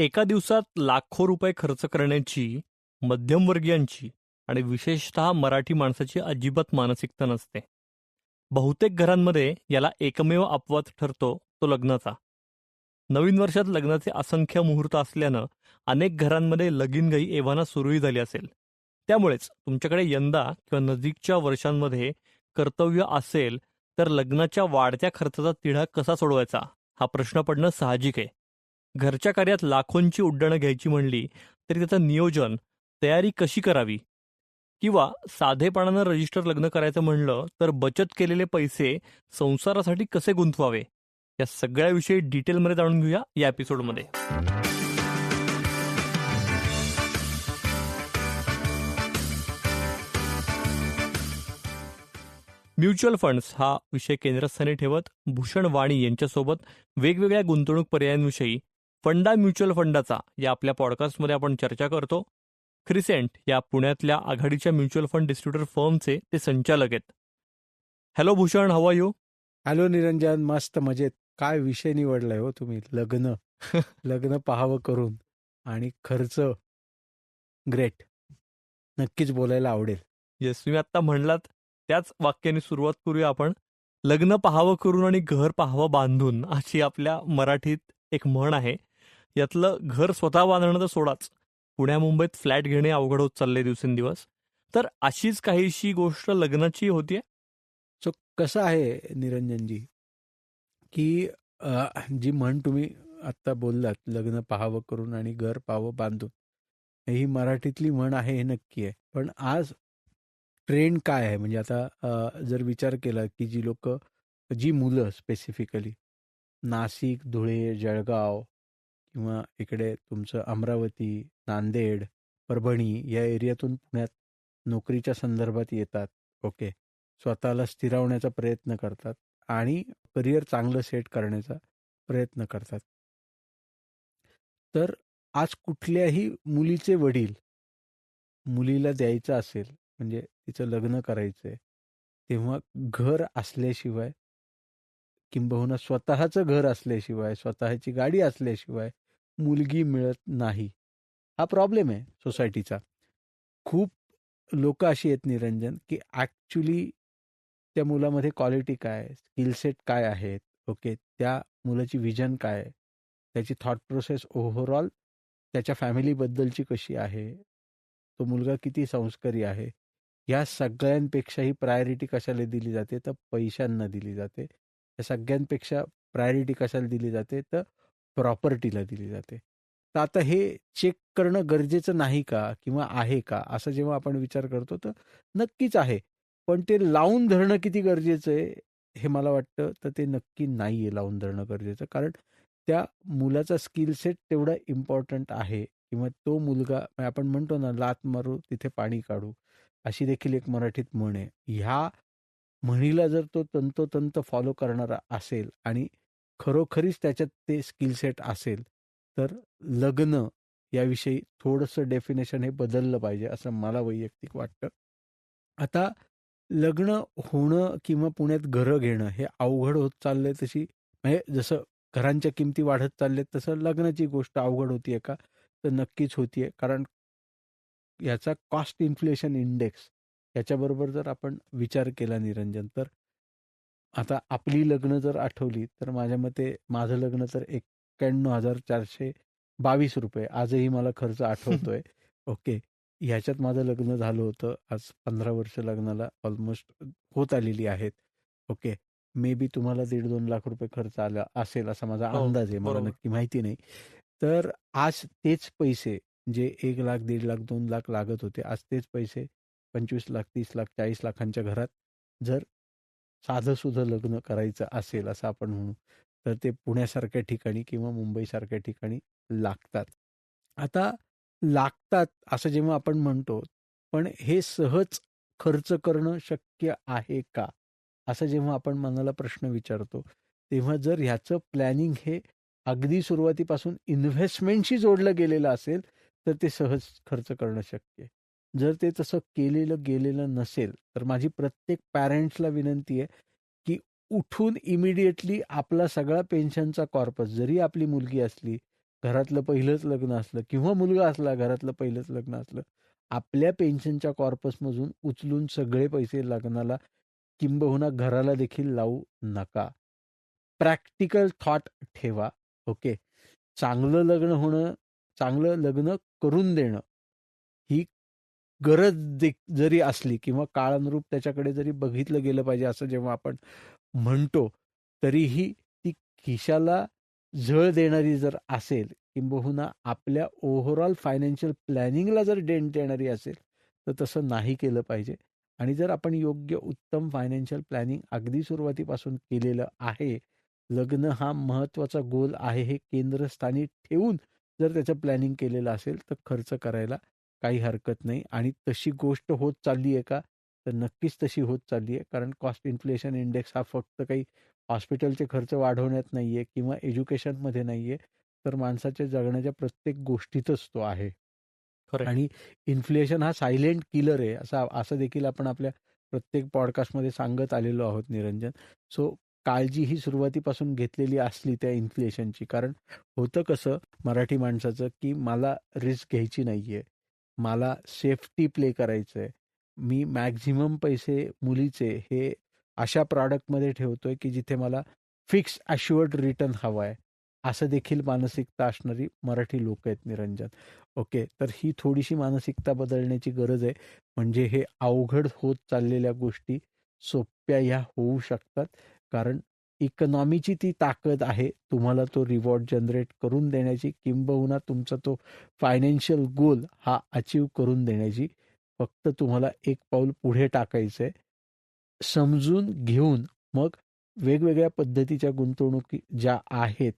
एका दिवसात लाखो रुपये खर्च करण्याची मध्यमवर्गीयांची आणि विशेषतः मराठी माणसाची अजिबात मानसिकता नसते. बहुतेक घरांमध्ये याला एकमेव अपवाद ठरतो तो लग्नाचा. नवीन वर्षात लग्नाचे असंख्य मुहूर्त असल्यानं अनेक घरांमध्ये लगीनघाई एव्हाना सुरूही झाली असेल. त्यामुळेच तुमच्याकडे यंदा किंवा नजीकच्या वर्षांमध्ये कर्तव्य असेल तर लग्नाच्या वाढत्या खर्चाचा तिढा कसा सोडवायचा? हा प्रश्न पडणं साहजिक आहे. घरच्या कार्यात लाखोंची उड्डाणं घ्यायची म्हणली तरी त्याचं नियोजन तयारी कशी करावी? किंवा साधेपणानं रजिस्टर लग्न करायचं म्हणलं तर बचत केलेले पैसे संसारासाठी कसे गुंतवावे? या सगळ्याविषयी डिटेलमध्ये जाणून घेऊया या एपिसोडमध्ये. म्युच्युअल फंड्स हा विषय केंद्रस्थानी ठेवत भूषण वाणी यांच्यासोबत वेगवेगळ्या गुंतवणूक पर्यायांविषयी फंडा म्युच्युअल फंडाचा या आपल्या पॉडकास्टमध्ये आपण चर्चा करतो. क्रिसेंट या पुण्यातल्या आघाडीच्या म्युच्युअल फंड डिस्ट्रीब्युटर फर्मचे ते संचालक आहेत. हॅलो भूषण हवा यू हॅलो निरंजन मस्त मजेत. काय विषय निवडलाय हो तुम्ही? लग्न. लग्न पाहावं करून आणि खर्च ग्रेट. नक्कीच बोलायला आवडेल. येस तुम्ही आता म्हणलात त्याच वाक्याने सुरुवात करूया आपण. लग्न पाहावं करून आणि घर पाहावं बांधून अशी आपल्या मराठीत एक म्हण आहे. यातलं घर स्वतः बांधणं तर सोडाच. पुण्या मुंबईत फ्लॅट घेणे अवघड होत चालले दिवसेंदिवस. तर अशीच काहीशी गोष्ट लग्नाची होतीये? सो कसं आहे निरंजनजी की जी म्हण तुम्ही आत्ता बोललात लग्न पाहावं करून आणि घर पाहावं बांधून ही मराठीतली म्हण आहे हे नक्की आहे. पण आज ट्रेंड काय आहे? म्हणजे आता जर विचार केला की जी लोक जी मुलं स्पेसिफिकली नाशिक धुळे जळगाव किंवा इकडे तुमचं अमरावती नांदेड परभणी या एरियातून पुण्यात नोकरीच्या संदर्भात येतात. ओके. स्वतःला स्थिरावण्याचा प्रयत्न करतात आणि करिअर चांगलं सेट करण्याचा प्रयत्न करतात. तर आज कुठल्याही मुलीचे वडील मुलीला द्यायचं असेल म्हणजे तिचं लग्न करायचं आहे तेव्हा घर असल्याशिवाय किंबहुना स्वतःचं घर असल्याशिवाय स्वतःची गाडी असल्याशिवाय मुलगी मिळत नाही. हा प्रॉब्लेम आहे सोसायटीचा खूप लोक अशी आहेत निरंजन की ॲक्च्युली त्या मुलामध्ये क्वालिटी काय स्किल सेट काय आहेत? ओके त्या मुलाची विजन काय त्याची थॉट प्रोसेस ओव्हरऑल त्याच्या फॅमिलीबद्दलची कशी आहे? तो मुलगा किती संस्कारी आहे? या सगळ्यांपेक्षाही प्रायोरिटी कशाला दिली जाते? तर पैशांना दिली जाते. या सगळ्यांपेक्षा प्रायोरिटी कशाला दिली जाते? तर प्रॉपर्टीला दिली जाते. तर आता हे चेक करणं गरजेचं नाही का किंवा आहे का? असं जेव्हा आपण विचार करतो तर नक्कीच आहे. पण ते लावून धरणं किती गरजेचं आहे हे मला वाटतं तर ते नक्की नाही आहे लावून धरणं गरजेचं. कारण त्या मुलाचा स्किल सेट तेवढा इम्पॉर्टंट आहे किंवा तो मुलगा म्हणजे आपण म्हणतो ना लात मारू तिथे पाणी काढू अशी देखील एक मराठीत म्हण आहे. ह्या म्हणीला जर तो तंतोतंत फॉलो करणारा असेल आणि खरोखरीच त्याच्यात ते स्किल सेट असेल तर लग्न याविषयी थोडंसं डेफिनेशन हे बदललं पाहिजे असं मला वैयक्तिक वाटतं. आता लग्न होणं किंवा पुण्यात घरं घेणं हे अवघड होत चाललंय तशी म्हणजे जसं घरांच्या किमती वाढत चालल्यात तसं लग्नाची गोष्ट अवघड होतीये का? तर नक्कीच होतीये कारण याचा कॉस्ट इन्फ्लेशन इंडेक्स याच्याबरोबर जर आपण विचार केला निरंजन तर आता आपली लग्न जर आठवली तर माझ्या मते माझं लग्न तर एक्क्याण्णव हजार चारशे बावीस रुपये. आजही मला खर्च आठवतोय. ओके. ह्याच्यात माझं लग्न झालं होतं. आज पंधरा वर्ष लग्नाला ऑलमोस्ट होत आलेली आहेत. ओके. मे बी तुम्हाला दीड दोन लाख रुपये खर्च आला असेल असा माझा हो, अंदाज आहे. मला. नक्की माहिती नाही. तर आज तेच पैसे जे एक लाख दीड लाख दोन लाख लागत होते आज तेच पैसे पंचवीस लाख तीस लाख चाळीस लाखांच्या घरात जर साधं सुधं लग्न करायचं असेल असं आपण म्हणू तर ते पुण्यासारख्या ठिकाणी किंवा मुंबईसारख्या ठिकाणी लागतात. आता लागतात असं जेव्हा आपण म्हणतो पण हे सहज खर्च करणं शक्य आहे का? असं जेव्हा आपण मनाला प्रश्न विचारतो तेव्हा जर ह्याचं प्लॅनिंग हे अगदी सुरुवातीपासून इन्व्हेस्टमेंटशी जोडलं गेलेलं असेल तर ते सहज खर्च करणं शक्य आहे. जर ते तसं केलेलं गेलेलं नसेल तर माझी प्रत्येक पॅरेंट्सला विनंती आहे की उठून इमिडिएटली आपला सगळा पेन्शनचा कॉर्पस जरी आपली मुलगी असली घरातलं पहिलंच लग्न असलं किंवा मुलगा असला घरातलं पहिलंच लग्न असलं आपल्या पेन्शनच्या कॉर्पसमधून उचलून सगळे पैसे लग्नाला किंबहुना घराला देखील लावू नका. प्रॅक्टिकल थॉट ठेवा ओके? चांगलं लग्न होणं चांगलं लग्न करून देणं गरज दे जरी असली किंवा काळानुरूप त्याच्याकडे जरी बघितलं गेलं पाहिजे असं जेव्हा आपण म्हणतो तरीही ती खिशाला झळ देणारी जर असेल किंबहुना आपल्या ओव्हरऑल फायनान्शियल प्लॅनिंगला जर डेंट देणारी असेल तर तसं नाही केलं पाहिजे. आणि जर आपण योग्य उत्तम फायनान्शियल प्लॅनिंग अगदी सुरुवातीपासून केलेलं आहे लग्न हा महत्त्वाचा गोल आहे हे केंद्रस्थानी ठेवून जर त्याचं प्लॅनिंग केलेलं असेल तर खर्च करायला काही हरकत नाही. आणि तशी गोष्ट होत चालली आहे का? तर नक्कीच तशी होत चालली आहे. कारण कॉस्ट इन्फ्लेशन इंडेक्स हा फक्त काही हॉस्पिटलचे खर्च वाढवण्यात नाही आहे किंवा एज्युकेशनमध्ये नाही आहे. तर माणसाच्या जगण्याच्या प्रत्येक गोष्टीतच तो आहे. खरं आणि इन्फ्लेशन हा सायलेंट किलर आहे. असा असं देखील आपण आपल्या प्रत्येक पॉडकास्टमध्ये सांगत आलेलो आहोत निरंजन. सो काळजी ही सुरुवातीपासून घेतलेली असली त्या इन्फ्लेशनची कारण होतं कसं मराठी माणसाचं की मला रिस्क घ्यायची नाही आहे मला सेफ्टी प्ले करायचं आहे मी मॅक्झिमम पैसे मुलीचे हे अशा प्रॉडक्टमध्ये ठेवतोय की जिथे मला फिक्स अश्युअर्ड रिटर्न हवा आहे असं देखील मानसिकता असणारी मराठी लोक आहेत निरंजन. ओके तर ही थोडीशी मानसिकता बदलण्याची गरज आहे. म्हणजे हे अवघड होत चाललेल्या गोष्टी सोप्या ह्या होऊ शकतात. कारण इकॉनॉमीची ती ताकद आहे. तुम्हाला तो रिवॉर्ड जनरेट करून देण्याची किंबहुना तुमचा तो फायनान्शियल गोल हा अचीव करून देण्याची फक्त तुम्हाला एक पाऊल पुढे टाकायचं आहे समजून घेऊन मग वेगवेगळ्या पद्धतीच्या गुंतवणुकी ज्या आहेत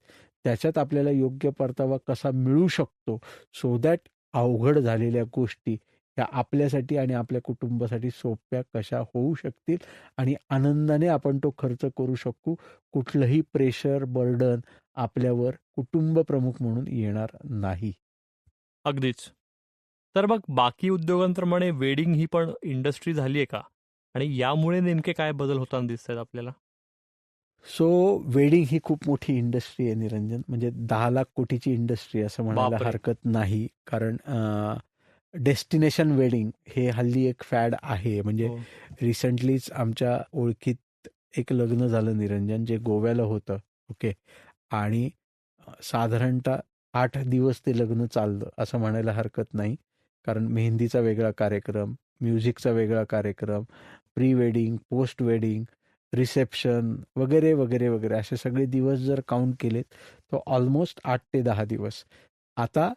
त्याच्यात आपल्याला योग्य परतावा कसा मिळू शकतो? सो दॅट अवघड झालेल्या गोष्टी या आपल्यासाठी आणि आपल्या कुटुंबासाठी सोप्या कशा होऊ शकतील आणि आनंदाने आपण तो खर्च करू शकू. कुठलंही प्रेशर बर्डन आपल्यावर कुटुंब प्रमुख म्हणून येणार नाही. अगदीच. तर मग बाकी उद्योगांप्रमाणे वेडिंग ही पण इंडस्ट्री झाली आहे का? आणि यामुळे नेमके काय बदल होताना दिसत आहेत आपल्याला? सो वेडिंग ही खूप मोठी इंडस्ट्री आहे निरंजन. म्हणजे दहा लाख कोटीची इंडस्ट्री असं म्हणायला. हरकत नाही. कारण डेस्टिनेशन वेडिंग हे हल्ली एक फॅड आहे. म्हणजे हो. रिसेंटलीच आमच्या ओळखीत एक लग्न झालं निरंजन जे गोव्याला होतं. ओके? आणि साधारणतः आठ दिवस ते लग्न चाललं असं म्हणायला हरकत नाही. कारण मेहंदीचा वेगळा कार्यक्रम म्युझिकचा वेगळा कार्यक्रम pre wedding post wedding reception वगैरे वगैरे वगैरे असे सगळे दिवस जर काउंट केलेत तर ऑलमोस्ट आठ ते दहा दिवस. आता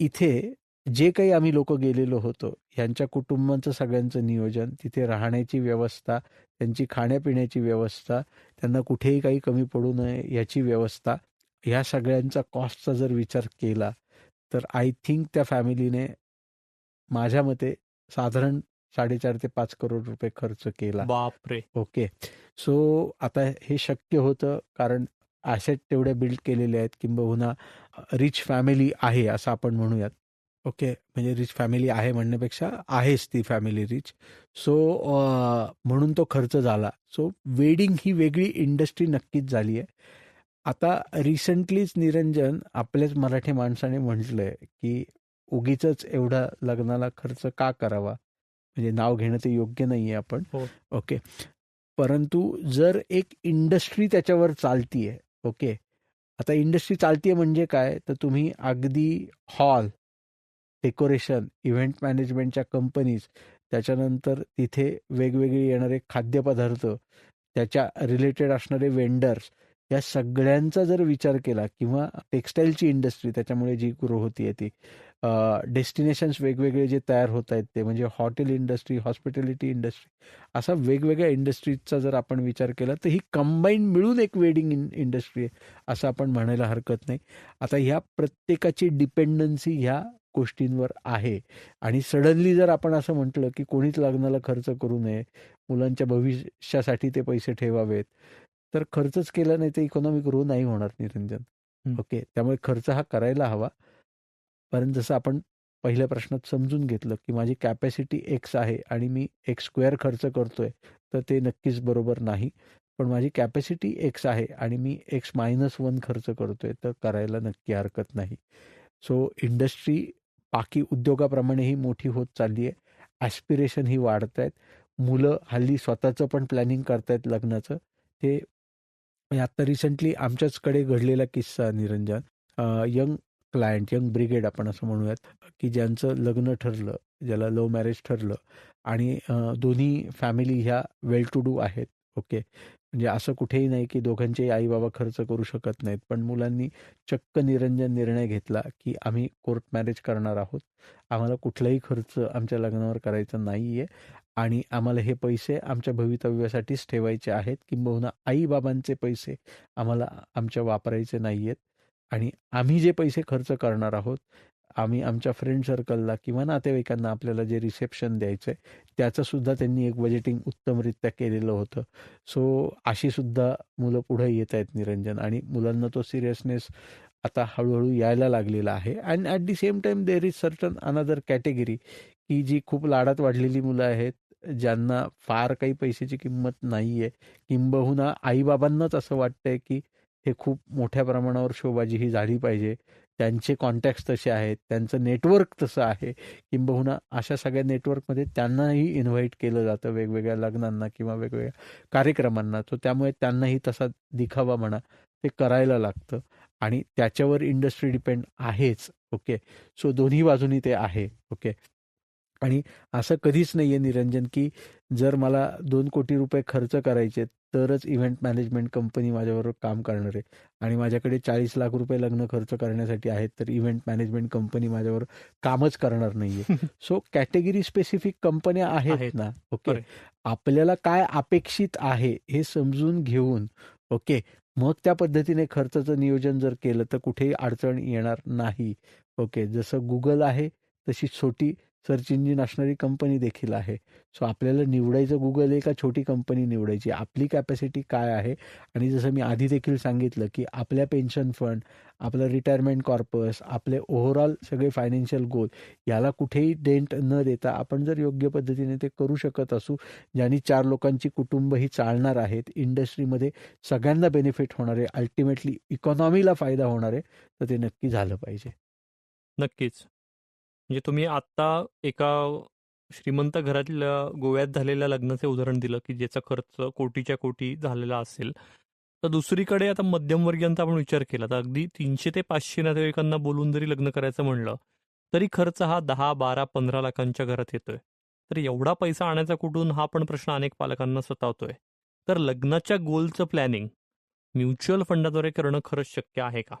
इथे जे काही आम्ही लोक गेलेलो होतो यांच्या कुटुंबांचं सगळ्यांचं नियोजन तिथे राहण्याची व्यवस्था त्यांची खाण्यापिण्याची व्यवस्था त्यांना कुठेही काही कमी पडू नये याची व्यवस्था ह्या सगळ्यांचा कॉस्टचा जर विचार केला तर आय थिंक त्या फॅमिलीने माझ्या मते साधारण साडेचार ते पाच करोड रुपये खर्च केला. बापरे! ओके. सो आता हे शक्य होतं कारण ॲसेट तेवढे बिल्ड केलेले आहेत किंबहुना रिच फॅमिली आहे असं आपण म्हणूयात. ओके म्हणजे रिच फॅमिली आहे म्हणण्यापेक्षा आहेच ती फॅमिली रिच. सो म्हणून तो खर्च झाला. सो वेडिंग ही वेगळी इंडस्ट्री नक्कीच झाली आहे. आता रिसेंटलीच निरंजन आपल्याच मराठी माणसाने म्हटलंय की उगीच एवढा लग्नाला खर्च का करावा? म्हणजे नाव घेणं ते योग्य नाही आहे आपण. हो. ओके. परंतु जर एक इंडस्ट्री त्याच्यावर चालतीये ओके. आता इंडस्ट्री चालतीये म्हणजे काय? तर तुम्ही अगदी हॉल डेकोरेशन इव्हेंट मॅनेजमेंटच्या कंपनीज त्याच्यानंतर तिथे वेगवेगळे येणारे खाद्यपदार्थ त्याच्या रिलेटेड असणारे वेंडर्स या सगळ्यांचा जर विचार केला किंवा टेक्स्टाईलची इंडस्ट्री त्याच्यामुळे जी ग्रो होती ती डेस्टिनेशन्स वेगवेगळे जे तयार होत आहेत ते म्हणजे हॉटेल इंडस्ट्री हॉस्पिटॅलिटी इंडस्ट्री असा वेगवेगळ्या इंडस्ट्रीजचा जर आपण विचार केला तर ही कंबाईन मिळून एक वेडिंग इन इंडस्ट्री आहे असं आपण म्हणायला हरकत नाही. आता ह्या प्रत्येकाची डिपेंडन्सी ह्या गोष्टींवर आहे. आणि सडनली जर आपण असं म्हटलं की कोणीच लग्नाला खर्च करू नये मुलांच्या भविष्यासाठी ते पैसे ठेवावेत तर खर्चच केला नाही तर इकॉनॉमी ग्रो नाही होणार निरंजन. ओके? त्यामुळे खर्च हा करायला हवा. कारण जसं आपण पहिल्या प्रश्नात समजून घेतलं की माझी कॅपॅसिटी एक्स आहे आणि मी एक स्क्वेअर खर्च करतोय तर ते नक्कीच बरोबर नाही. पण माझी कॅपॅसिटी एक्स आहे आणि मी एक्स मायनस वन खर्च करतोय तर करायला नक्की हरकत नाही. सो इंडस्ट्री बाकी उद्योगाप्रमाणेही मोठी होत चालली आहे. ॲस्पिरेशन ही वाढत आहेत मुलं हल्ली स्वतःचं पण प्लॅनिंग करतायत लग्नाचं. ते आत्ता रिसेंटली आमच्याचकडे घडलेला किस्सा Niranjan. Young client young brigade आपण असं म्हणूयात की ज्यांचं लग्न ठरलं ज्याला लव्ह मॅरेज ठरलं. आणि दोन्ही फॅमिली ह्या वेल टू डू आहेत. ओके म्हणजे असं कुठेही नाही की दोघांचेही आई बाबा खर्च करू शकत नाहीत. पण मुलांनी चक्क निरंजन निर्णय घेतला की आम्ही कोर्ट मॅरेज करणार आहोत. आम्हाला कुठलाही खर्च आमच्या लग्नावर करायचा नाही आहे आणि आम्हाला हे पैसे आमच्या भवितव्यासाठीच ठेवायचे आहेत. किंबहुना आईबाबांचे पैसे आम्हाला आमच्या वापरायचे नाही आहेत आणि आम्ही जे पैसे खर्च करणार आहोत आम्ही आमच्या फ्रेंड सर्कलला किंवा नातेवाईकांना आपल्याला जे रिसेप्शन द्यायचं आहे त्याचंसुद्धा त्यांनी एक बजेटिंग उत्तमरित्या केलेलं होतं. सो अशी सुद्धा मुलं पुढे येत आहेत निरंजन आणि मुलांना तो सिरियसनेस आता हळूहळू यायला लागलेला आहे. And at the same time there is certain another category की जी खूप लाडात वाढलेली मुलं आहेत ज्यांना फार काही पैशाची किंमत नाही आहे किंबहुना आईबाबांनाच असं वाटतंय की हे खूप मोठ्या प्रमाणावर शोबाजी ही झाली पाहिजे. त्यांचे कॉन्टॅक्ट तसे आहेत त्यांचं नेटवर्क तसं आहे. किंबहुना अशा सगळ्या नेटवर्कमध्ये त्यांनाही इन्व्हाइट केलं जातं वेगवेगळ्या लग्नांना किंवा वेगवेगळ्या कार्यक्रमांना. तो त्यामुळे त्यांनाही तसा दिखावा म्हणा ते करायला लागतं. आणि त्याच्यावर इंडस्ट्री डिपेंड आहेच. ओके? सो दोन्ही बाजूनी ते आहे. ओके? आणि असं कधीच नाही आहे निरंजन की जर मला दोन कोटी रुपये खर्च करायचे तरच इव्हेंट मॅनेजमेंट कंपनी माझ्याबरोबर काम करणार आहे. आणि माझ्याकडे चाळीस लाख रुपये लग्न खर्च करण्यासाठी आहेत तर इव्हेंट मॅनेजमेंट कंपनी माझ्यावर कामच करणार नाहीये. सो कॅटेगरी स्पेसिफिक कंपन्या आहेत. ना ओके. आपल्याला काय अपेक्षित आहे हे समजून घेऊन ओके मग त्या पद्धतीने खर्चाचं नियोजन जर केलं तर कुठेही अडचण येणार नाही ओके जसं गुगल आहे तशी छोटी सर्च इंजिन असणारी कंपनी देखील आहे. सो आपल्याला निवडायचं गुगल आहे का? छोटी कंपनी निवडायची. आपली कॅपॅसिटी काय आहे? आणि जसं मी आधी देखील सांगितलं की आपल्या पेन्शन फंड आपलं रिटायरमेंट कॉर्पस आपले ओव्हरऑल सगळे फायनान्शियल गोल याला कुठेही डेंट न देता आपण जर योग्य पद्धतीने ते करू शकत असू ज्यांनी चार लोकांची कुटुंब ही चालणार आहेत इंडस्ट्रीमध्ये सगळ्यांना बेनिफिट होणार आहे अल्टिमेटली इकॉनॉमीला फायदा होणार आहे तर ते नक्की झालं पाहिजे. नक्कीच. म्हणजे तुम्ही आत्ता एका श्रीमंत घरातल्या गोव्यात झालेल्या लग्नाचे उदाहरण दिलं की ज्याचा खर्च कोटीच्या कोटी झालेला असेल. तर दुसरीकडे आता मध्यमवर्गीयांचा आपण विचार केला तर अगदी तीनशे ते पाचशे नातेवाईकांना बोलून जरी लग्न करायचं म्हणलं तरी खर्च हा दहा बारा पंधरा लाखांच्या घरात येतोय. तर एवढा पैसा आणायचा कुठून हा पण प्रश्न अनेक पालकांना सतावतोय. तर लग्नाच्या गोलचं प्लॅनिंग म्युच्युअल फंडाद्वारे करणं खरंच शक्य आहे का?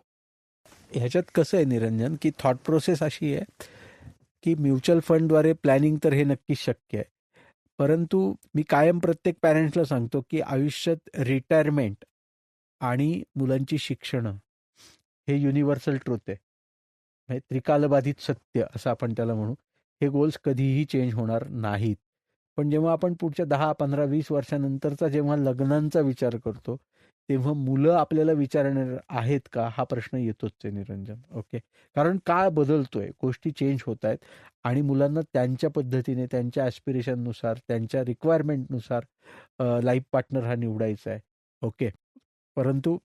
ह्याच्यात कसं आहे निरंजन की थॉट प्रोसेस अशी आहे की म्युच्युअल फंडद्वारे प्लॅनिंग तर हे नक्कीच शक्य आहे. परंतु मी कायम प्रत्येक पॅरेंट्सला सांगतो की आयुष्यात रिटायरमेंट आणि मुलांची शिक्षणं हे युनिव्हर्सल ट्रूथ आहे. म्हणजे त्रिकालबाधित सत्य असं आपण त्याला म्हणू. हे गोल्स कधीही चेंज होणार नाहीत. पण जेव्हा आपण पुढच्या दहा पंधरा वीस वर्षानंतरचा जेव्हा लग्नांचा विचार करतो तेव्हा मुलं आपल्याला विचारणार आहेत का? हा प्रश्न येतोच आहे निरंजन. ओके? कारण काळ बदलतोय. गोष्टी चेंज होत आहेत. आणि मुलांना त्यांच्या पद्धतीने त्यांच्या ॲस्पिरेशननुसार त्यांच्या रिक्वायरमेंटनुसार लाईफ पार्टनर हा निवडायचा आहे ओके? परंतु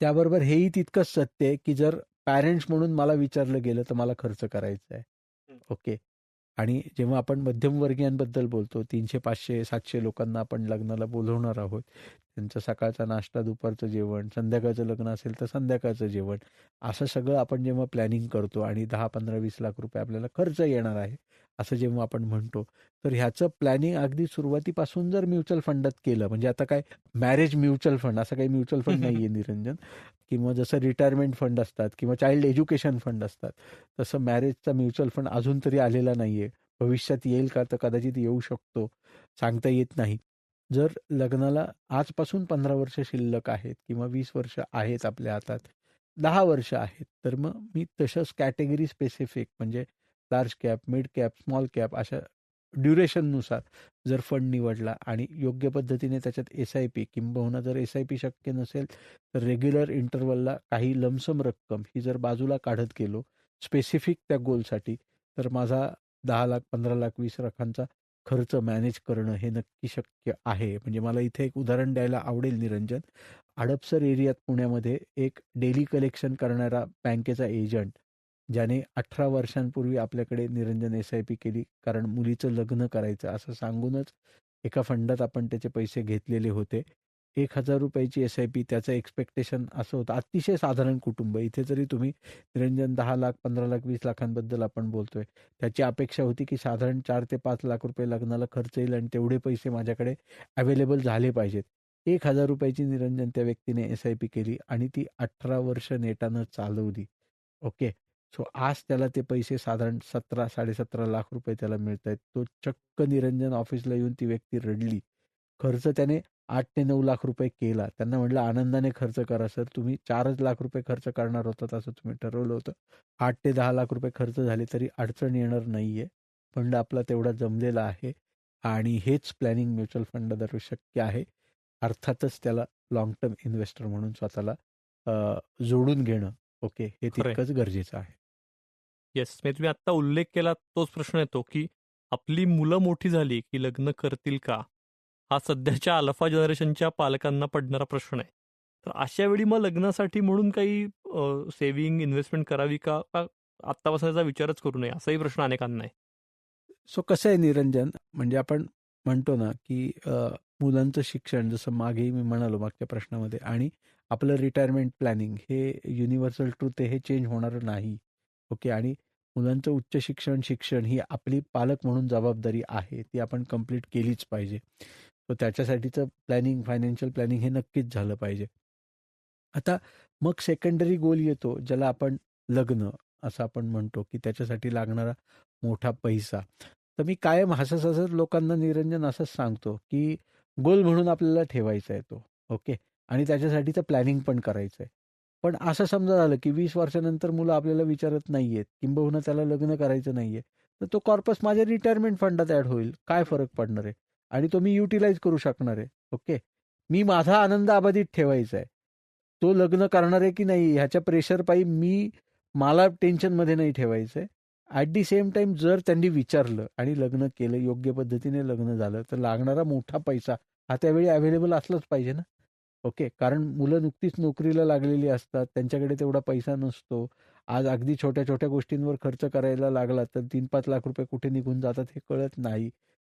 त्याबरोबर हेही तितकंच सत्य आहे की जर पॅरेंट्स म्हणून मला विचारलं गेलं तर मला खर्च करायचा आहे ओके? आणि जेव्हा आपण मध्यमवर्गीयांबद्दल बोलतो तीनशे पाचशे सातशे लोकांना आपण लग्नाला बोलवणार आहोत त्यांचं सकाळचा नाश्ता दुपारचं जेवण संध्याकाळचं लग्न असेल तर संध्याकाळचं जेवण असं सगळं आपण जेव्हा प्लॅनिंग करतो आणि दहा पंधरा वीस लाख रुपये आपल्याला खर्च येणार आहे असं जेव्हा आपण म्हणतो तर ह्याचं प्लॅनिंग अगदी सुरुवातीपासून जर म्युच्युअल फंडात केलं म्हणजे आता काय मॅरेज म्युच्युअल फंड असं काही म्युच्युअल फंड नाही आहे निरंजन किंवा जसं रिटायरमेंट फंड असतात किंवा चाइल्ड एज्युकेशन फंड असतात तसं मॅरेजचा म्युच्युअल फंड अजून तरी आलेला नाही आहे भविष्यात येईल का तर कदाचित येऊ शकतो. सांगता येत नाही. जर लग्नाला आजपासून पंधरा वर्ष शिल्लक आहेत किंवा वीस वर्ष आहेत आपल्या हातात दहा वर्ष आहेत तर मग मी तसंच कॅटेगरी स्पेसिफिक म्हणजे large cap mid cap small cap अशा ड्युरेशननुसार जर फंड निवडला आणि योग्य पद्धतीने त्याच्यात एस आय पी किंबहुना जर एस आय पी शक्य नसेल तर रेग्युलर इंटरवलला काही लमसम रक्कम ही जर बाजूला काढत गेलो स्पेसिफिक त्या गोलसाठी तर माझा दहा लाख पंधरा लाख वीस लाखांचा खर्च मॅनेज करणं हे नक्की शक्य आहे. म्हणजे मला इथे एक उदाहरण द्यायला आवडेल निरंजन. हडपसर एरियात पुण्यामध्ये एक डेली कलेक्शन करणारा बँकेचा एजंट ज्याने अठरा वर्षांपूर्वी आपल्याकडे निरंजन एस आय पी केली कारण मुलीचं लग्न करायचं असं सांगूनच एका फंडात आपण त्याचे पैसे घेतलेले होते. एक हजार रुपयाची एस आय पी त्याचं एक्सपेक्टेशन असं होतं. अतिशय साधारण कुटुंब. इथे जरी तुम्ही निरंजन दहा लाख पंधरा लाख वीस लाखांबद्दल आपण बोलतोय त्याची अपेक्षा होती की साधारण चार ते पाच लाख रुपये लग्नाला खर्च येईल आणि तेवढे पैसे माझ्याकडे अवेलेबल झाले पाहिजेत. एक हजार रुपयाची निरंजन त्या व्यक्तीने एस आय पी केली आणि ती अठरा वर्ष नेटानं चालवली. ओके? सो आज त्याला ते पैसे साधारण सतरा साडेसतरा लाख रुपये त्याला मिळत आहेत तो चक्क निरंजन ऑफिसला येऊन ती व्यक्ती रडली. खर्च त्याने आठ ते नऊ लाख रुपये केला. त्यांना म्हटलं आनंदाने खर्च करा सर. तुम्ही चारच लाख रुपये खर्च करणार होतात असं तुम्ही ठरवलं होतं. आठ ते दहा लाख रुपये खर्च झाले तरी अडचण येणार नाहीये. फंड आपला तेवढा जमलेला आहे आणि हेच प्लॅनिंग म्युच्युअल फंडाद्वारे शक्य आहे. अर्थातच त्याला लॉंग टर्म इन्व्हेस्टर म्हणून स्वतःला जोडून घेणं ओके हे. तितकंच गरजेचं आहे. येस म्हणजे तुम्ही आता उल्लेख केला तोच प्रश्न येतो की आपली मुलं मोठी झाली की लग्न करतील का? हा सध्याच्या अल्फा जनरेशनच्या पालकांना पडणारा प्रश्न आहे. तर अशा वेळी मग लग्नासाठी म्हणून काही सेव्हिंग इन्व्हेस्टमेंट करावी का? आत्तापासून याचा विचारच करू नये असाही प्रश्न अनेकांना आहे. सो कसं आहे निरंजन? म्हणजे आपण म्हणतो ना की मुलांचं शिक्षण जसं मागेही मी म्हणालो मागच्या प्रश्नामध्ये आणि आपलं रिटायरमेंट प्लॅनिंग हे युनिव्हर्सल ट्रूथ हे चेंज होणार नाही. ओके. आणि मुलांचं उच्च शिक्षण शिक्षण ही आपली पालक म्हणून जबाबदारी आहे ती आपण कंप्लीट केलीच पाहिजे. तर त्याच्यासाठीचं प्लॅनिंग फायनान्शियल प्लॅनिंग हे नक्कीच झालं पाहिजे. आता मग सेकंडरी गोल येतो ज्याला आपण लग्न असं आपण म्हणतो की त्याच्यासाठी लागणारा मोठा पैसा. तर मी कायम हसत हसत लोकांना निरंजन असंच सांगतो की गोल म्हणून आपल्याला ठेवायचा आहे तो ओके. आणि त्याच्यासाठीचं प्लॅनिंग पण करायचं आहे. पण असं समजा झालं की वीस वर्षानंतर मुलं आपल्याला विचारत नाहीयेत किंबहुना त्याला लग्न करायचं नाहीये तर तो कॉर्पस माझ्या रिटायरमेंट फंडात ॲड होईल. काय फरक पडणार आहे? आणि तो मी युटिलाइज करू शकणार आहे. ओके? मी माझा आनंद अबाधित ठेवायचा आहे. तो लग्न करणार आहे की नाही ह्याच्या प्रेशरपायी मी मला टेन्शनमध्ये नाही ठेवायचं आहे. ॲट दी सेम टाईम जर त्यांनी विचारलं आणि लग्न केलं योग्य पद्धतीने लग्न झालं तर लागणारा मोठा पैसा हा त्यावेळी अवेलेबल असलाच पाहिजे ना? ओके. कारण मुलं नुकतीच नोकरीला लागलेली असतात त्यांच्याकडे तेवढा पैसा नसतो. आज अगदी छोट्या छोट्या गोष्टींवर खर्च करायला लागला तर तीन पाच लाख रुपये कुठे निघून जातात हे कळत नाही.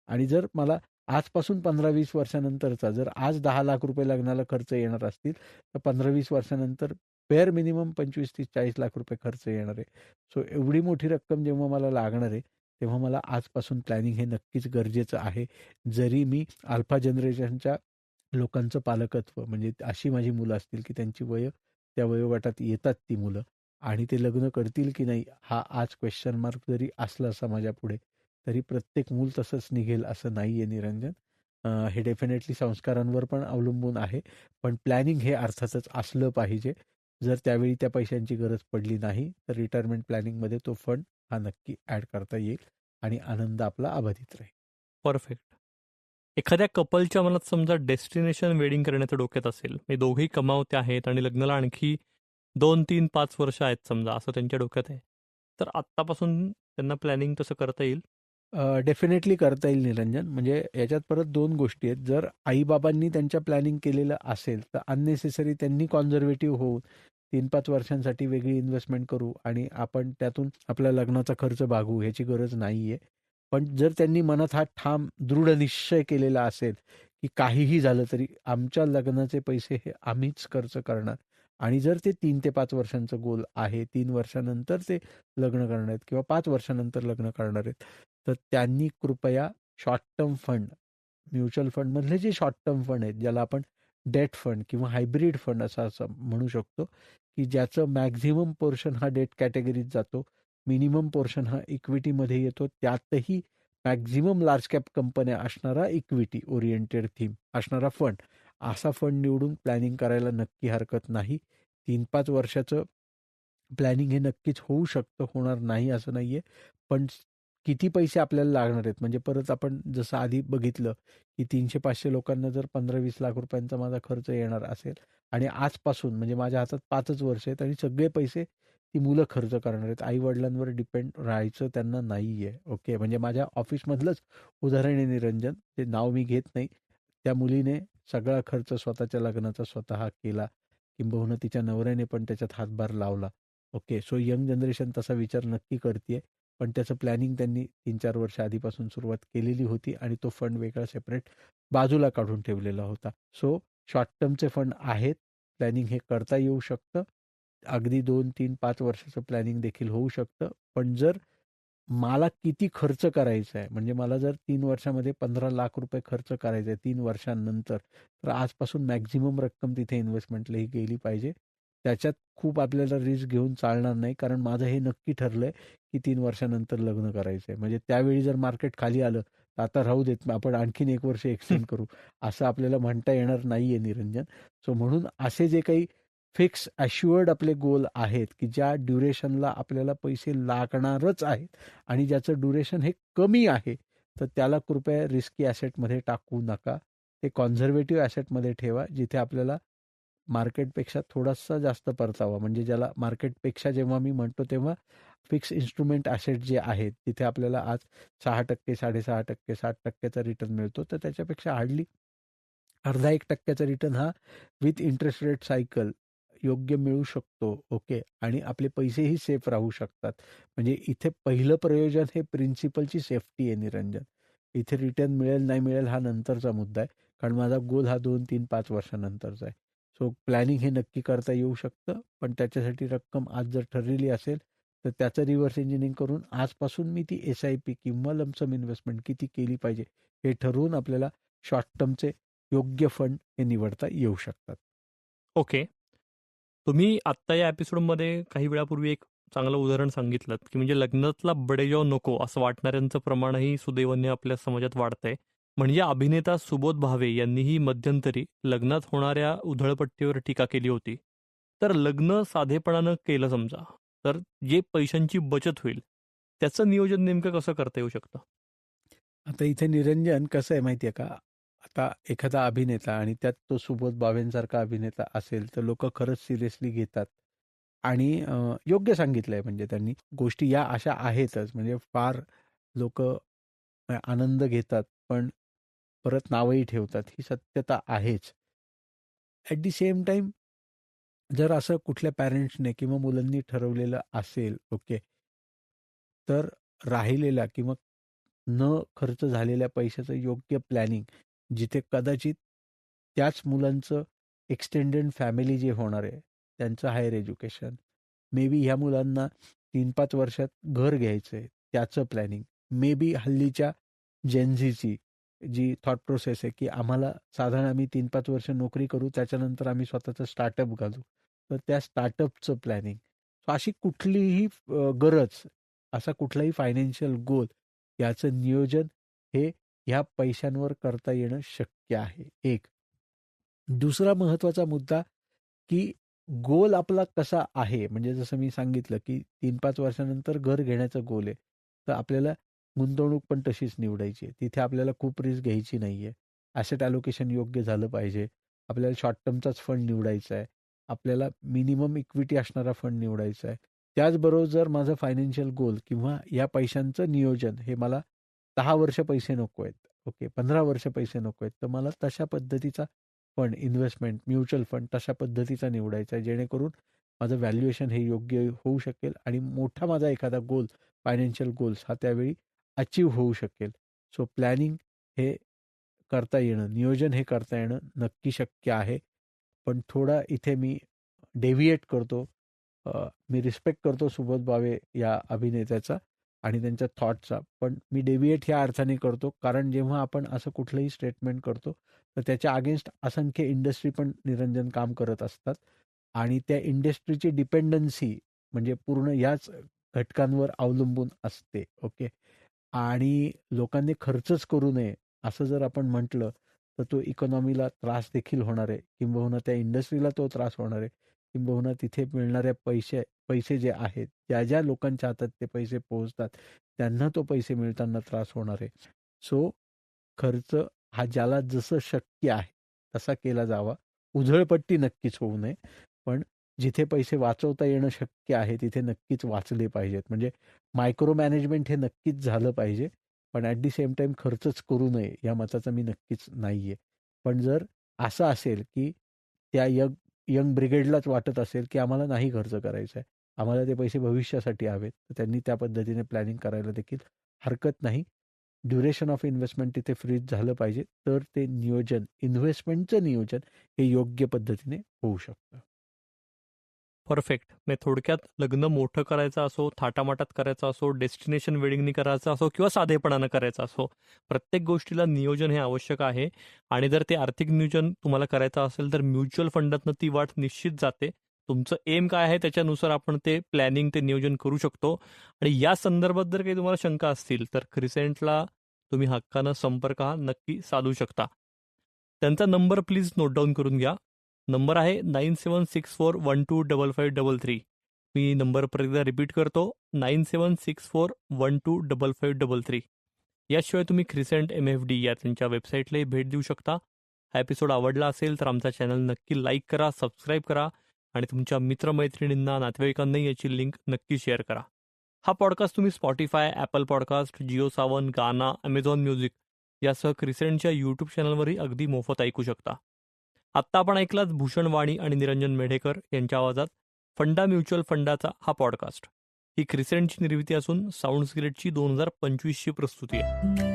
आणि जर मला आजपासून पंधरा वीस वर्षानंतरचा जर आज दहा लाख रुपये लग्नाला खर्च येणार असतील तर पंधरा वीस वर्षानंतर बेअर मिनिमम पंचवीस तीस चाळीस लाख रुपये खर्च येणार आहे. सो एवढी मोठी रक्कम जेव्हा मला लागणार आहे तेव्हा मला आजपासून प्लॅनिंग हे नक्कीच गरजेचं आहे. जरी मी अल्फा जनरेशनच्या लोकांचं पालकत्व. म्हणजे अशी माझी मुलं असतील की त्यांची वय त्या वयोगटात येतात ती मुलं आणि ते लग्न करतील की नाही हा आज क्वेश्चन मार्क जरी असला समाजापुढे पुढे तरी प्रत्येक मूल तसंच निघेल असं नाही आहे निरंजन हे डेफिनेटली संस्कारांवर पण अवलंबून आहे पण प्लॅनिंग हे अर्थातच असलं पाहिजे. जर त्यावेळी त्या पैशांची गरज पडली नाही तर रिटायरमेंट प्लॅनिंगमध्ये तो फंड हा नक्की ॲड करता येईल आणि आनंद आपला अबाधित राहील. परफेक्ट एखाद्या कपलच्या मनात समजा डेस्टिनेशन वेडिंग करण्याचं डोक्यात असेल म्हणजे दोघेही कमावते आहेत आणि लग्नाला आणखी दोन तीन पाच वर्ष आहेत समजा असं त्यांच्या डोक्यात आहे. तर आत्तापासून त्यांना प्लॅनिंग तसं करता येईल? डेफिनेटली करता येईल निरंजन. म्हणजे याच्यात परत दोन गोष्टी आहेत. जर आईबाबांनी त्यांच्या प्लॅनिंग केलेलं असेल तर अननेसेसरी त्यांनी कॉन्झर्वेटिव्ह होऊन तीन पाच वर्षांसाठी वेगळी इन्व्हेस्टमेंट करू आणि आपण त्यातून आपल्या लग्नाचा खर्च भागू ह्याची गरज नाहीये. पण जर त्यांनी मनात हा ठाम दृढ निश्चय केलेला असेल की काहीही झालं तरी आमच्या लग्नाचे पैसे हे आम्हीच खर्च करणार. आणि जर ते तीन ते पाच वर्षांचं गोल आहे तीन वर्षानंतर ते लग्न करणार आहेत किंवा पाच वर्षानंतर लग्न करणार आहेत तर त्यांनी कृपया शॉर्ट टर्म फंड म्युच्युअल फंडमधले जे शॉर्ट टर्म फंड आहेत ज्याला आपण डेट फंड किंवा हायब्रिड फंड असं असं म्हणू शकतो की ज्याचं मॅक्झिमम पोर्शन हा डेट कॅटेगरीत जातो. मिनिमम पोर्शन हा इक्विटीमध्ये येतो. त्यातही मॅक्झिमम लार्ज कॅप कंपन्या असणारा इक्विटी ओरिएंटेड थीम असणारा फंड असा फंड निवडून प्लॅनिंग करायला नक्की हरकत नाही. तीन पाच वर्षाचं प्लॅनिंग हे नक्कीच होऊ शकतं होणार नाही असं नाही आहे पण किती पैसे आपल्याला लागणार आहेत? म्हणजे परत आपण जसं आधी बघितलं की तीनशे पाचशे लोकांना जर पंधरा वीस लाख रुपयांचा माझा खर्च येणार असेल आणि आजपासून म्हणजे माझ्या हातात पाचच वर्ष आहेत आणि सगळे पैसे ती मुलं खर्च करणार आहेत. आई वडिलांवर डिपेंड राहायचं त्यांना नाही आहे ओके म्हणजे माझ्या ऑफिसमधलंच उदाहरण आहे निरंजन. ते नाव मी घेत नाही. त्या मुलीने सगळा खर्च स्वतःच्या लग्नाचा स्वतः केला. किंबहुना तिच्या नवऱ्याने पण त्याच्यात हातभार लावला. ओके सो यंग जनरेशन तसा विचार नक्की करते पण त्याचं प्लॅनिंग त्यांनी तीन चार वर्ष आधीपासून सुरुवात केलेली होती आणि तो फंड वेगळा सेपरेट बाजूला काढून ठेवलेला होता. सो शॉर्ट टर्मचे फंड आहेत. प्लॅनिंग हे करता येऊ शकतं. अगदी दोन तीन पाच वर्षाचं प्लॅनिंग देखील होऊ शकतं. पण जर मला किती खर्च करायचा आहे म्हणजे मला जर तीन वर्षामध्ये पंधरा लाख रुपये खर्च करायचा आहे तीन वर्षांनंतर तर आजपासून मॅक्झिमम रक्कम तिथे इन्व्हेस्टमेंटला ही गेली पाहिजे. त्याच्यात खूप आपल्याला रिस्क घेऊन चालणार नाही कारण माझं हे नक्की ठरलं आहे की तीन वर्षानंतर लग्न करायचं आहे म्हणजे त्यावेळी जर मार्केट खाली आलं तर आता राहू देत आपण आणखीन एक वर्ष एक्सटेंड करू असं आपल्याला म्हणता येणार नाही आहे निरंजन. सो म्हणून असे जे काही फिक्स अश्युअर्ड आपले गोल आहेत की ज्या ड्युरेशनला आपल्याला पैसे लागणारच आहेत आणि ज्याचं ड्युरेशन हे कमी आहे तर त्याला कृपया रिस्की ॲसेटमध्ये टाकू नका. ते कॉन्झर्वेटिव्ह ॲसेटमध्ये ठेवा जिथे आपल्याला मार्केटपेक्षा थोडासा जास्त परतावा म्हणजे ज्याला मार्केटपेक्षा जेव्हा मी म्हणतो तेव्हा फिक्स इन्स्ट्रुमेंट ॲसेट जे आहेत तिथे आपल्याला आज सहा टक्के साडेसहा टक्के सात टक्क्याचा रिटर्न मिळतो. तर त्याच्यापेक्षा हार्डली अर्धा एक टक्क्याचा रिटर्न हा विथ इंटरेस्ट रेट सायकल योग्य मिळू शकतो ओके? आणि आपले पैसेही सेफ राहू शकतात. म्हणजे इथे पहिलं प्रयोजन हे प्रिन्सिपलची सेफ्टी आहे निरंजन. इथे रिटर्न मिळेल नाही मिळेल हा नंतरचा मुद्दा आहे. कारण माझा गोल हा दोन तीन पाच वर्षानंतरचा आहे. सो प्लॅनिंग हे नक्की करता येऊ शकतं. पण त्याच्यासाठी रक्कम आज जर ठरलेली असेल तर त्याचं रिव्हर्स इंजिनिअरिंग करून आजपासून मी ती एस आय पी किंवा लमसम इन्व्हेस्टमेंट किती केली पाहिजे हे ठरवून आपल्याला शॉर्ट टर्मचे योग्य फंड हे निवडता येऊ शकतात. ओके. तुम्ही आत्ता या एपिसोडमध्ये काही वेळापूर्वी एक चांगलं उदाहरण सांगितलं की म्हणजे लग्नातला बडेजाव नको असं वाटणाऱ्यांचं प्रमाणही सुदैवाने आपल्या समाजात वाढतंय. म्हणजे अभिनेता सुबोध भावे यांनीही मध्यंतरी लग्नात होणाऱ्या उधळपट्टीवर टीका केली होती. तर लग्न साधेपणानं केलं समजा तर जे पैशांची बचत होईल त्याचं नियोजन नेमकं कसं करता येऊ शकतं? आता इथे निरंजन कसं आहे माहिती आहे का? आता एखादा अभिनेता आणि त्यात तो सुबोध बावेंसारखा अभिनेता असेल तर लोक खरंच सिरियसली घेतात. आणि योग्य सांगितलंय म्हणजे त्यांनी. गोष्टी या अशा आहेतच. म्हणजे फार लोक आनंद घेतात पण परत नावही ठेवतात. ही सत्यता आहेच. ॲट दी सेम टाइम जर असं कुठल्या पॅरेंट्सने किंवा मुलांनी ठरवलेलं असेल ओके तर राहिलेला किंवा न खर्च झालेल्या पैशाचं योग्य प्लॅनिंग जिथे कदाचित त्याच मुलांचं एक्सटेंडेड फॅमिली जे होणार आहे त्यांचं हायर एज्युकेशन मे बी ह्या मुलांना तीन पाच वर्षात घर घ्यायचं आहे त्याचं प्लॅनिंग मे बी हल्लीच्या जेनझीची जी थॉट प्रोसेस आहे की आम्हाला साधारण आम्ही तीन पाच वर्ष नोकरी करू त्याच्यानंतर आम्ही स्वतःचं स्टार्टअप घालू. तर त्या स्टार्टअपचं प्लॅनिंग सो अशी कुठलीही गरज असा कुठलाही फायनान्शियल गोल याचं नियोजन हे ह्या पैशांवर करता येणं शक्य आहे. एक. दुसरा महत्त्वाचा मुद्दा की गोल आपला कसा आहे? म्हणजे जसं मी सांगितलं की तीन पाच वर्षानंतर घर घेण्याचा गोल आहे तर आपल्याला गुंतवणूक पण तशीच निवडायची आहे. तिथे आपल्याला खूप रिस्क घ्यायची नाही आहे ॲसेट ॲलोकेशन योग्य झालं पाहिजे. आपल्याला शॉर्ट टर्मचाच फंड निवडायचा आहे. आपल्याला मिनिमम इक्विटी असणारा फंड निवडायचा आहे. त्याचबरोबर जर माझं फायनान्शियल गोल किंवा या पैशांचं नियोजन हे मला दहा वर्ष पैसे नको आहेत. ओके पंधरा वर्ष पैसे नको आहेत. तर मला तशा पद्धतीचा फंड इन्व्हेस्टमेंट म्युच्युअल फंड तशा पद्धतीचा निवडायचा आहे जेणेकरून माझं व्हॅल्युएशन हे योग्य होऊ शकेल आणि मोठा माझा एखादा गोल फायनान्शियल गोल्स हा त्यावेळी अचीव होऊ शकेल. सो प्लॅनिंग हे करता येणं नियोजन हे करता येणं नक्की शक्य आहे. पण थोडा इथे मी डेव्हिएट करतो. मी रिस्पेक्ट करतो सुबोध बावे या अभिनेत्याचा. आणि त्यांच्या थॉटचा पण मी डेव्हिएट ह्या अर्थाने करतो. कारण जेव्हा आपण असं कुठलंही स्टेटमेंट करतो तर त्याच्या अगेन्स्ट असंख्य इंडस्ट्री पण निरंजन काम करत असतात. आणि त्या इंडस्ट्रीची डिपेंडन्सी म्हणजे पूर्ण याच घटकांवर अवलंबून असते. ओके आणि लोकांनी खर्चच करू नये असं जर आपण म्हटलं तर तो इकॉनॉमीला त्रास देखील होणार आहे. किंबहुना त्या इंडस्ट्रीला तो त्रास होणार आहे. किंबहुना तिथे मिळणाऱ्या पैसे पैसे जे आहेत ज्या ज्या लोकांच्या हातात ते पैसे पोहोचतात त्यांना तो पैसे मिळताना त्रास होणार आहे. सो खर्च हा ज्याला जसं शक्य आहे तसा केला जावा. उझळपट्टी नक्कीच होऊ नये पण जिथे पैसे वाचवता येणं शक्य आहे तिथे नक्कीच वाचले पाहिजेत. म्हणजे मायक्रो मॅनेजमेंट हे नक्कीच झालं पाहिजे पण ॲट दी सेम टाईम खर्चच करू नये या मताचा मी नक्कीच नाही आहे पण जर असं असेल की त्या यंग यंग ब्रिगेडलाच वाटत असेल की आम्हाला नाही खर्च करायचा आहे आम्हाला ते पैसे भविष्यासाठी हवेत. तर त्यांनी त्या पद्धतीने प्लॅनिंग करायला देखील हरकत नाही. ड्युरेशन ऑफ इन्व्हेस्टमेंट तिथे फ्रीज झालं पाहिजे. तर ते नियोजन इन्व्हेस्टमेंटचं नियोजन हे योग्य पद्धतीने होऊ शकतं. परफेक्ट म्हणजे थोडक्यात लग्न मोठं करायचं असो थाटामाटात करायचं असो डेस्टिनेशन वेडिंगनी करायचं असो किंवा साधेपणानं करायचं असो प्रत्येक गोष्टीला नियोजन हे आवश्यक आहे. आणि जर ते आर्थिक नियोजन तुम्हाला करायचं असेल तर म्युच्युअल फंडातनं ती वाट निश्चित जाते. तुमचं एम काय आहे त्याच्यानुसार आपण ते प्लॅनिंग ते नियोजन करू शकतो. आणि या संदर्भात जर काही तुम्हाला शंका असतील तर क्रिसेंटला तुम्ही हक्कानं संपर्क हा नक्की साधू शकता. त्यांचा नंबर प्लीज नोट डाऊन करून घ्या. नंबर आहे nine seven six four one two double five double three मी नंबर परत एकदा रिपीट करतो. Nine seven six four one two double five double three याशिवाय तुम्ही क्रिसेंट एम एफ डी या त्यांच्या वेबसाईटलाही भेट देऊ शकता. हा एपिसोड आवडला असेल तर आमचा चॅनल नक्की लाईक करा सबस्क्राईब करा. आणि तुमच्या मित्रमैत्रिणींना नातेवाईकांनाही याची लिंक नक्की शेअर करा. हा पॉडकास्ट तुम्ही Spotify Apple podcast Jio Saavn Gaana Amazon music यासह क्रिसेंटच्या यूट्यूब चॅनलवरही अगदी मोफत ऐकू शकता. आत्ता आपण ऐकलाच भूषण वाणी आणि निरंजन मेढेकर यांच्या आवाजात फंडा म्युच्युअल फंडाचा हा पॉडकास्ट. ही क्रिसेंटची निर्मिती असून साऊंड ग्रेडची दोन हजार पंचवीसची प्रस्तुती आहे.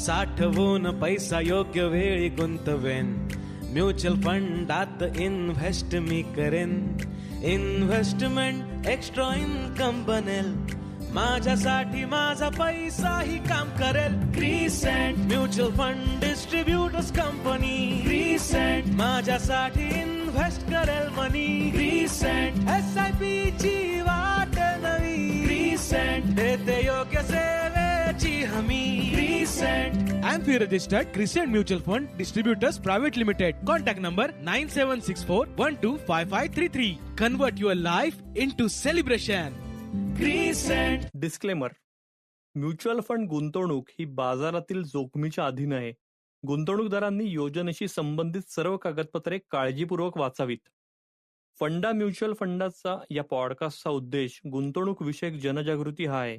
साठवून पैसा योग्य वेळी गुंतवेन. म्युच्युअल फंडात इन्व्हेस्ट मी करेन. इन्व्हेस्टमेंट एक्स्ट्रा इन्कम बनेल. माझ्यासाठी माझा पैसाही काम करेल. Crescent mutual fund distributors company. Crescent माझ्यासाठी इन्व्हेस्ट करेल money. Crescent S I P ची वाट नवी. क्रिसेंट देते योग्य सेवेची हमी. Crescent AMFI registered Crescent Mutual Fund Distributors Private Limited. Contact number 9764125533. Convert your life into celebration. Crescent disclaimer mutual fund गुंतवणूक ही बाजारातील जोखमीच्या अधीन आहे. गुंतवणूकदारांनी योजनेशी संबंधित सर्व कागदपत्रे काळजीपूर्वक वाचावीत. फंडा म्युच्युअल फंडाचा या पॉडकास्टचा उद्देश गुंतवणूक विषयक जनजागृती हा आहे.